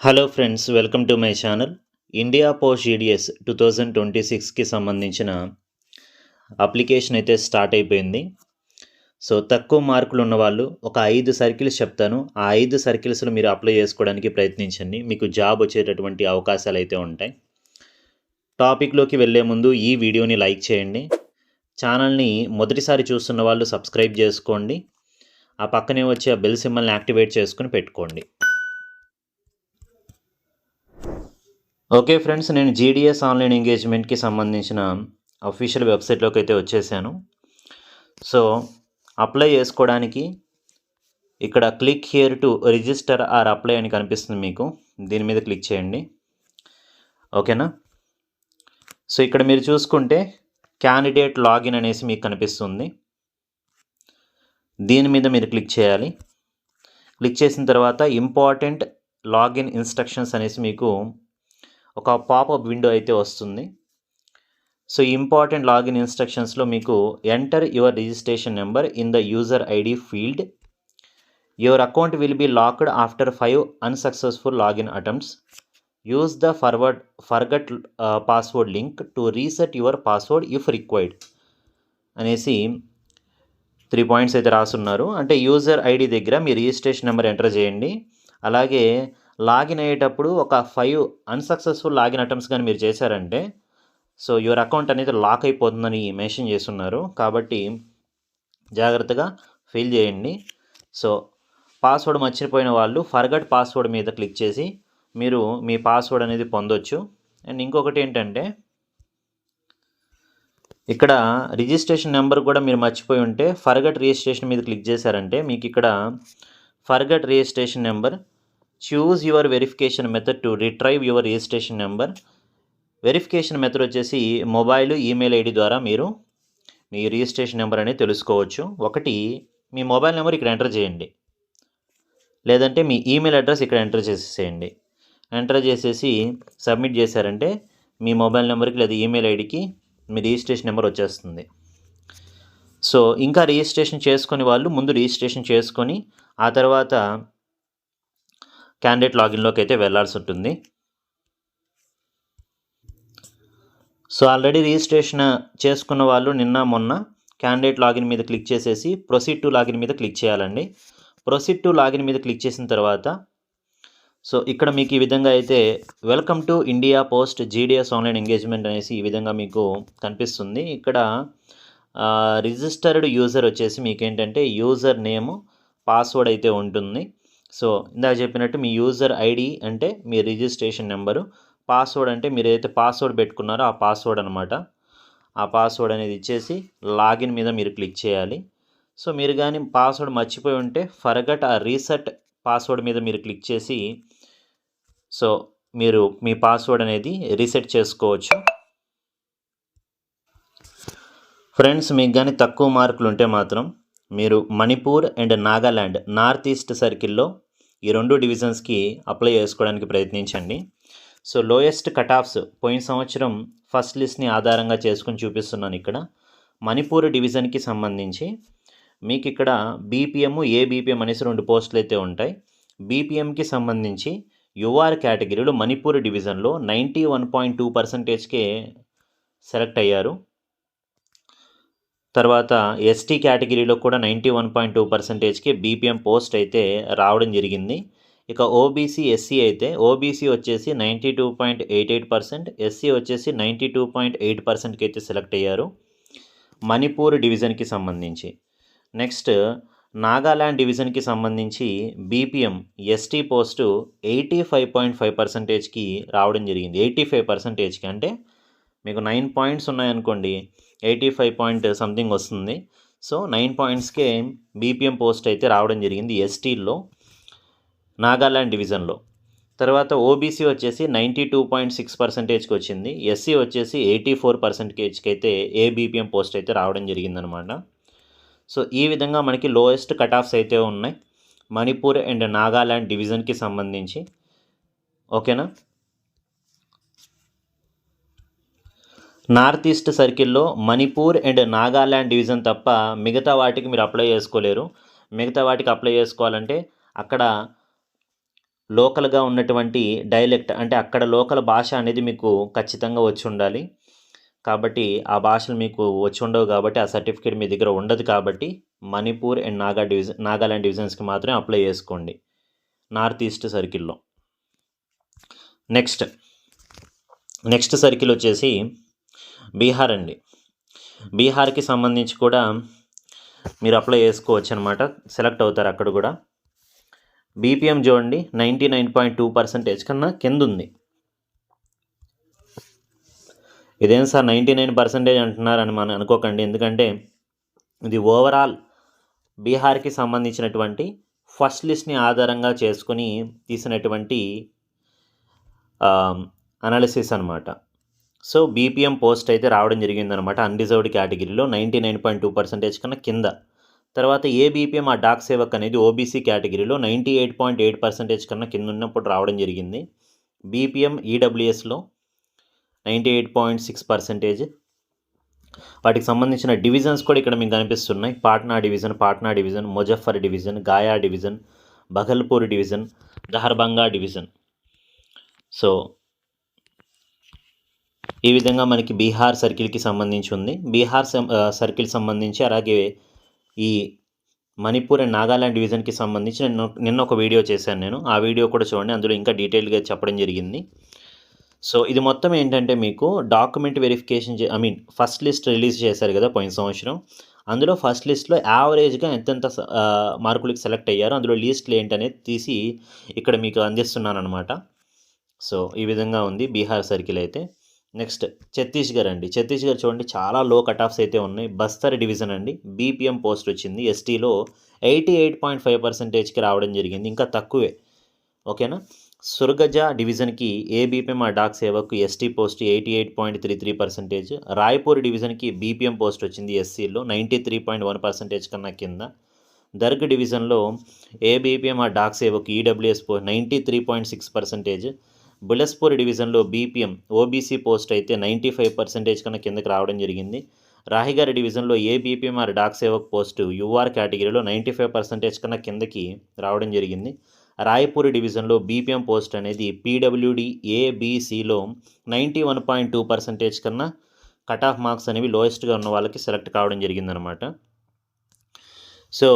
Hello friends welcome to my channel India post GDS two thousand twenty సిక్స్కి సంబంధించిన application అయితే start అయిపోయింది. So తక్కువ మార్కులు ఉన్నవాళ్ళు ఒక ఐదు సర్కిల్స్ చెప్తాను. ఆ ఐదు సర్కిల్స్లో మీరు అప్లై చేసుకోవడానికి ప్రయత్నించండి. మీకు జాబ్ వచ్చేటటువంటి అవకాశాలు అయితే ఉంటాయి. టాపిక్లోకి వెళ్ళే ముందు ఈ వీడియోని లైక్ చేయండి. ఛానల్ని మొదటిసారి చూస్తున్న వాళ్ళు సబ్స్క్రైబ్ చేసుకోండి. ఆ పక్కనే వచ్చే ఆ బెల్ సింబల్ని యాక్టివేట్ చేసుకుని పెట్టుకోండి. ఓకే ఫ్రెండ్స్ నేను జీడిఎస్ ఆన్లైన్ ఎంగేజ్మెంట్కి సంబంధించిన అఫీషియల్ వెబ్సైట్లోకి అయితే వచ్చేసాను. సో అప్లై చేసుకోవడానికి ఇక్కడ click here to register or apply అని కనిపిస్తుంది మీకు. దీని మీద క్లిక్ చేయండి. ఓకేనా? సో ఇక్కడ మీరు చూసుకుంటే క్యాండిడేట్ లాగిన్ అనేసి మీకు కనిపిస్తుంది. దీని మీద మీరు క్లిక్ చేయాలి. క్లిక్ చేసిన తర్వాత ఇంపార్టెంట్ లాగిన్ ఇన్స్ట్రక్షన్స్ అనేసి మీకు ఒక పాపప్ విండో అయితే వస్తుంది. సో ఇంపార్టెంట్ లాగిన్ ఇన్స్ట్రక్షన్స్లో మీకు enter your registration number in the user ID field your account will be locked after five unsuccessful login attempts use the forward forgot password link to reset your password if required అనేసి three points అయితే రాసున్నారు. అంటే user ID దగ్గర మీ registration number enter చేయండి. అలాగే login అయ్యేటప్పుడు ఒక five unsuccessful login attempts కానీ మీరు చేశారంటే సో యువర్ అకౌంట్ అనేది లాక్ అయిపోతుందని మెన్షన్ చేస్తున్నారు. కాబట్టి జాగ్రత్తగా ఫిల్ చేయండి. సో పాస్వర్డ్ మర్చిపోయిన వాళ్ళు ఫర్గట్ పాస్వర్డ్ మీద క్లిక్ చేసి మీరు మీ పాస్వర్డ్ అనేది పొందొచ్చు. అండ్ ఇంకొకటి ఏంటంటే ఇక్కడ రిజిస్ట్రేషన్ నెంబర్ కూడా మీరు మర్చిపోయి ఉంటే ఫర్గట్ రిజిస్ట్రేషన్ మీద క్లిక్ చేశారంటే మీకు ఇక్కడ forgot registration number choose your verification method to retrieve your registration number verification method వచ్చేసి మొబైల్ ఈమెయిల్ ఐడి ద్వారా మీరు మీ రిజిస్ట్రేషన్ నెంబర్ అనేది తెలుసుకోవచ్చు. ఒకటి మీ మొబైల్ నెంబర్ ఇక్కడ ఎంటర్ చేయండి. లేదంటే మీ ఈమెయిల్ అడ్రస్ ఇక్కడ ఎంటర్ చేసేసేయండి. ఎంటర్ చేసేసి సబ్మిట్ చేశారంటే మీ మొబైల్ నెంబర్కి లేదా ఈమెయిల్ ఐడికి మీ రిజిస్ట్రేషన్ నెంబర్ వచ్చేస్తుంది. సో ఇంకా రిజిస్ట్రేషన్ చేసుకుని వాళ్ళు ముందు రిజిస్ట్రేషన్ చేసుకొని ఆ తర్వాత క్యాండిడేట్ లాగిన్లోకి అయితే వెళ్ళాల్సి ఉంటుంది. సో ఆల్రెడీ రిజిస్ట్రేషన్ చేసుకున్న వాళ్ళు నిన్న మొన్న క్యాండిడేట్ లాగిన్ మీద క్లిక్ చేసేసి ప్రొసీడ్ టు లాగిన్ మీద క్లిక్ చేయాలండి. ప్రొసీడ్ టు లాగిన్ మీద క్లిక్ చేసిన తర్వాత సో ఇక్కడ మీకు ఈ విధంగా అయితే welcome to India post GDS online engagement అనేసి ఈ విధంగా మీకు కనిపిస్తుంది. ఇక్కడ రిజిస్టర్డ్ యూజర్ వచ్చేసి మీకు ఏంటంటే యూజర్ నేమ్ పాస్వర్డ్ అయితే ఉంటుంది. సో ఇందాక చెప్పినట్టు మీ యూజర్ ఐడి అంటే మీ రిజిస్ట్రేషన్ నెంబరు పాస్వర్డ్ అంటే మీరు ఏదైతే పాస్వర్డ్ పెట్టుకున్నారో ఆ పాస్వర్డ్ అనమాట ఆ పాస్వర్డ్ అనేది ఇచ్చేసి లాగిన్ మీద మీరు క్లిక్ చేయాలి. సో మీరు కానీ పాస్వర్డ్ మర్చిపోయి ఉంటే ఫర్గట్ ఆ రీసెట్ పాస్వర్డ్ మీద మీరు క్లిక్ చేసి సో మీరు మీ పాస్వర్డ్ అనేది రీసెట్ చేసుకోవచ్చు. ఫ్రెండ్స్ మీకు కానీ తక్కువ మార్కులు ఉంటే మాత్రం మీరు Manipur and Nagaland north east సర్కిల్లో ఈ రెండు డివిజన్స్కి అప్లై చేసుకోవడానికి ప్రయత్నించండి. సో లోయెస్ట్ కట్ ఆఫ్స్ పోయిన సంవత్సరం ఫస్ట్ లిస్ట్ని ఆధారంగా చేసుకుని చూపిస్తున్నాను ఇక్కడ. మణిపూర్ డివిజన్కి సంబంధించి మీకు ఇక్కడ బీపీఎం ఏ బీపీఎం అనేసి రెండు పోస్టులు అయితే ఉంటాయి. బీపీఎంకి సంబంధించి యుఆర్ కేటగిరీలో మణిపూర్ డివిజన్లో నైంటీ వన్ పాయింట్ టూ పర్సంటేజ్కే సెలెక్ట్ అయ్యారు. తర్వాత ఎస్టీ కేటగిరీలో కూడా నైంటీ వన్ పాయింట్ టూ పర్సెంటేజ్కి బీపీఎం పోస్ట్ అయితే రావడం జరిగింది. ఇక ఓబీసీ ఎస్సీ అయితే ఓబీసీ వచ్చేసి ninety two point eight eight percent SC వచ్చేసి నైంటీ టూ పాయింట్ ఎయిట్ పర్సెంట్కి అయితే సెలెక్ట్ అయ్యారు. మణిపూర్ డివిజన్కి సంబంధించి. నెక్స్ట్ నాగాల్యాండ్ డివిజన్కి సంబంధించి BPM ST post eighty five point five పర్సెంటేజ్కి రావడం జరిగింది. ఎయిటీ ఫైవ్ పర్సెంటేజ్కి అంటే మీకు నైన్ పాయింట్స్ ఉన్నాయనుకోండి ఎయిటీ ఫైవ్ పాయింట్ సంథింగ్ వస్తుంది సో నైన్ పాయింట్స్కే బీపీఎం పోస్ట్ అయితే రావడం జరిగింది ఎస్టీల్లో నాగాల్యాండ్ డివిజన్లో. తర్వాత ఓబీసీ వచ్చేసి నైంటీ టూ పాయింట్ సిక్స్ పర్సెంటేజ్కి వచ్చింది. ఎస్సీ వచ్చేసి ఎయిటీ ఫోర్ పర్సెంటేజ్కి అయితే ఏ బీపీఎం పోస్ట్ అయితే రావడం జరిగిందనమాట సో ఈ విధంగా మనకి లోయెస్ట్ కట్ ఆఫ్స్ అయితే ఉన్నాయి. మణిపూర్ అండ్ నాగాల్యాండ్ డివిజన్కి సంబంధించి. ఓకేనా? నార్త్ ఈస్ట్ సర్కిల్లో మణిపూర్ అండ్ నాగాల్యాండ్ డివిజన్ తప్ప మిగతా వాటికి మీరు అప్లై చేసుకోలేరు. మిగతా వాటికి అప్లై చేసుకోవాలంటే అక్కడ లోకల్గా ఉన్నటువంటి డైలెక్ట్ అంటే అక్కడ లోకల్ భాష అనేది మీకు ఖచ్చితంగా వచ్చి ఉండాలి. కాబట్టి ఆ భాషలు మీకు వచ్చి ఉండవు కాబట్టి ఆ సర్టిఫికేట్ మీ దగ్గర ఉండదు కాబట్టి మణిపూర్ అండ్ నాగా డివిజన్ నాగాలాండ్ డివిజన్స్కి మాత్రమే అప్లై చేసుకోండి. నార్త్ ఈస్ట్ సర్కిల్లో. నెక్స్ట్. నెక్స్ట్ సర్కిల్ వచ్చేసి బీహార్ అండి. బీహార్కి సంబంధించి కూడా మీరు అప్లై చేసుకోవచ్చు అనమాట సెలెక్ట్ అవుతారు అక్కడ కూడా. బీపీఎం చూడండి ninety nine point two percentage కన్నా కింద ఉంది ఇదేం సార్ నైంటీ నైన్ పర్సెంటేజ్ అంటున్నారని మనం అనుకోకండి. ఎందుకంటే ఇది ఓవరాల్ బీహార్కి సంబంధించినటువంటి ఫస్ట్ లిస్ట్ని ఆధారంగా చేసుకుని తీసినటువంటి అనాలిసిస్ అనమాట సో బీపీఎం పోస్ట్ అయితే రావడం జరిగిందనమాట అన్రిజర్వ్డ్ కేటగిరీలో ninety nine point two percentage కన్నా కింద. తర్వాత ఏ బీపీఎం ఆ డాక్ సేవక్ అనేది ఓబీసీ కేటగిరీలో ninety eight point eight percentage కన్నా కింద ఉన్నప్పుడు రావడం జరిగింది. BPM ఈడబ్ల్యూఎస్లో ninety eight point six percentage. వాటికి సంబంధించిన డివిజన్స్ కూడా ఇక్కడ మీకు కనిపిస్తున్నాయి. Patna division Patna division Muzaffar division Gaya division Bhagalpur division Darbhanga division. So ఈ విధంగా మనకి బీహార్ సర్కిల్కి సంబంధించి ఉంది. బీహార్ సర్కిల్ సంబంధించి అలాగే ఈ మణిపూర్ అండ్ నాగాలాండ్ డివిజన్కి సంబంధించి నిన్న నిన్న ఒక వీడియో చేశాను నేను. ఆ వీడియో కూడా చూడండి. అందులో ఇంకా డీటెయిల్గా చెప్పడం జరిగింది. సో ఇది మొత్తం ఏంటంటే మీకు document verification I mean first list release చేశారు కదా పోయిన సంవత్సరం. అందులో ఫస్ట్ లిస్ట్లో యావరేజ్గా ఎంతెంత స- మార్కులకి సెలెక్ట్ అయ్యారో అందులో లిస్ట్లు ఏంటనేది తీసి ఇక్కడ మీకు అందిస్తున్నాను అనమాట సో ఈ విధంగా ఉంది బీహార్ సర్కిల్ అయితే. నెక్స్ట్ ఛత్తీస్గఢ్ అండి. ఛత్తీస్గఢ్ చూడండి చాలా లో కట్ ఆఫ్స్ అయితే ఉన్నాయి. బస్తర్ డివిజన్ అండి. బీపీఎం పోస్ట్ వచ్చింది. ఎస్టీలో ఎయిటీ ఎయిట్ పాయింట్ ఫైవ్ పర్సెంటేజ్కి రావడం జరిగింది. ఇంకా తక్కువే. ఓకేనా సుర్గజ డివిజన్కి ఏబీపీఎం ఆ Dak Sevak ST post eighty eight point three three percentage Raipur డివిజన్కి బీపీఎం పోస్ట్ వచ్చింది ఎస్సీలో ninety three point one percentage కన్నా కింద. దర్గ్ డివిజన్లో ఏబీపీఎం ఆ Dak Sevak EWS post ninety three point six percentage Bilaspur డివిజన్లో బీపీఎం ఓబీసీ పోస్ట్ అయితే ninety five percentage కన్నా కిందకి రావడం జరిగింది. రాహిగారి డివిజన్లో ABPM or Dak Sevak post UR కేటగిరీలో నైంటీ ఫైవ్ పర్సెంటేజ్ కన్నా కిందకి రావడం జరిగింది. రాయపూర్ డివిజన్లో బీపీఎం పోస్ట్ అనేది PWD ఏబీసీలో ninety one point two percentage కన్నా కట్ ఆఫ్ మార్క్స్ అనేవి లోయెస్ట్గా ఉన్న వాళ్ళకి సెలెక్ట్ కావడం జరిగిందనమాట. సో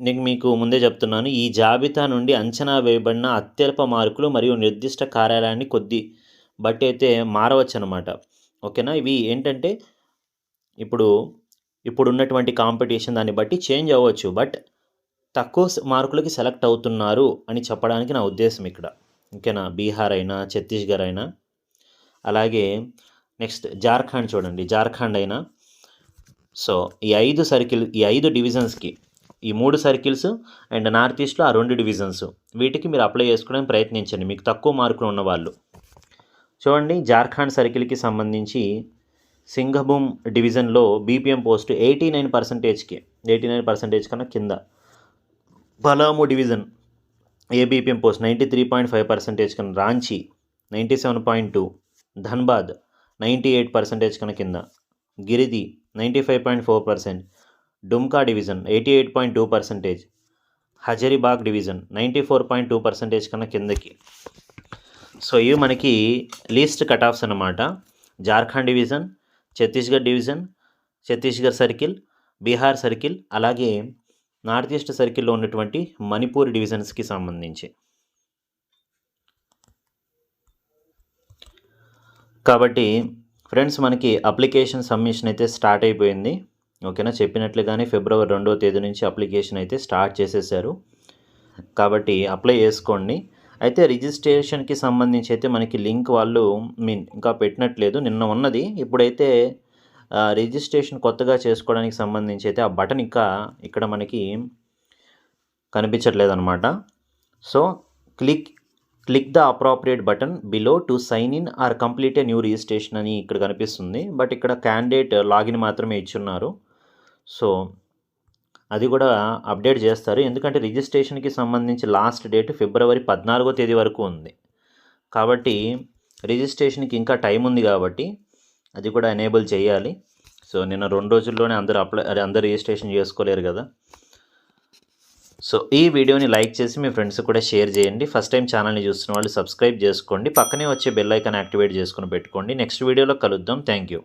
నేను మీకు ముందే చెప్తున్నాను ఈ జాబితా నుండి అంచనా వేయబడిన అత్యల్ప మార్కులు మరియు నిర్దిష్ట కార్యాలయాన్ని కొద్ది బట్టి అయితే మారవచ్చు అనమాట ఓకేనా? ఇవి ఏంటంటే ఇప్పుడు ఇప్పుడు ఉన్నటువంటి కాంపిటీషన్ దాన్ని బట్టి చేంజ్ అవ్వచ్చు. బట్ తక్కువ మార్కులకి సెలెక్ట్ అవుతున్నారు అని చెప్పడానికి నా ఉద్దేశం ఇక్కడ. ఓకేనా? బీహార్ అయినా ఛత్తీస్గఢ్ అయినా. అలాగే నెక్స్ట్ జార్ఖండ్ చూడండి. జార్ఖండ్ అయినా. సో ఈ ఐదు సర్కిల్ ఈ ఐదు డివిజన్స్కి ఈ మూడు సర్కిల్స్ అండ్ నార్త్ ఈస్ట్లో ఆ రెండు డివిజన్స్. వీటికి మీరు అప్లై చేసుకోవడానికి ప్రయత్నించండి. మీకు తక్కువ మార్కులు ఉన్నవాళ్ళు. చూడండి జార్ఖండ్ సర్కిల్కి సంబంధించి సింగభూమ్ డివిజన్లో బీపీఎం పోస్ట్ ఎయిటీ నైన్ పర్సంటేజ్కి ఎయిటీ నైన్ పర్సెంటేజ్ కన్నా కింద. Palamu division ABPM post ninety three point five percentage కన్నా Ranchi ninety seven point two. Dhanbad ninety eight percentage కన్నా కింద. Giridih ninety five point four percent. Dumka division eighty eight point two percentage. Hazaribagh division ninety four point two percentage కన్నా కిందకి. So ఇవి మనకి least cut offs అన్నమాట. Jharkhand division Chhattisgarh division Chhattisgarh circle Bihar circle అలాగే north east సర్కిల్లో ఉన్నటువంటి మణిపూర్ డివిజన్స్కి సంబంధించి. కాబట్టి ఫ్రెండ్స్ మనకి అప్లికేషన్ సబ్మిషన్ అయితే స్టార్ట్ అయిపోయింది. ఓకేనా? చెప్పినట్లుగానే ఫిబ్రవరి రెండవ తేదీ నుంచి అప్లికేషన్ అయితే స్టార్ట్ చేసేసారు. కాబట్టి అప్లై చేసుకోండి. అయితే రిజిస్ట్రేషన్కి సంబంధించి అయితే మనకి లింక్ వాళ్ళు మీన్ ఇంకా పెట్టినట్లేదు. నిన్న ఉన్నది. ఇప్పుడైతే రిజిస్ట్రేషన్ కొత్తగా చేసుకోవడానికి సంబంధించి అయితే ఆ బటన్ ఇంకా ఇక్కడ మనకి కనిపించట్లేదు అనమాట so click click the appropriate button below to sign in or complete a new registration అని ఇక్కడ కనిపిస్తుంది. బట్ ఇక్కడ క్యాండిడేట్ లాగిన్ మాత్రమే ఇచ్చున్నారు. సో అది కూడా అప్డేట్ చేస్తారు. ఎందుకంటే రిజిస్ట్రేషన్కి సంబంధించి లాస్ట్ డేట్ ఫిబ్రవరి పద్నాలుగో తేదీ వరకు ఉంది. కాబట్టి రిజిస్ట్రేషన్కి ఇంకా టైం ఉంది కాబట్టి అది కూడా ఎనేబుల్ చేయాలి. సో నిన్న రెండు రోజుల్లోనే అందరూ అప్లై అదే అందరూ రిజిస్ట్రేషన్ చేసుకోలేరు కదా. సో ఈ వీడియోని లైక్ చేసి మీ ఫ్రెండ్స్ కూడా షేర్ చేయండి. ఫస్ట్ టైం ఛానల్ని చూస్తున్న వాళ్ళు సబ్స్క్రైబ్ చేసుకోండి. పక్కనే వచ్చే బెల్ ఐకాన్ యాక్టివేట్ చేసుకుని పెట్టుకోండి. నెక్స్ట్ వీడియోలో కలుద్దాం. Thank you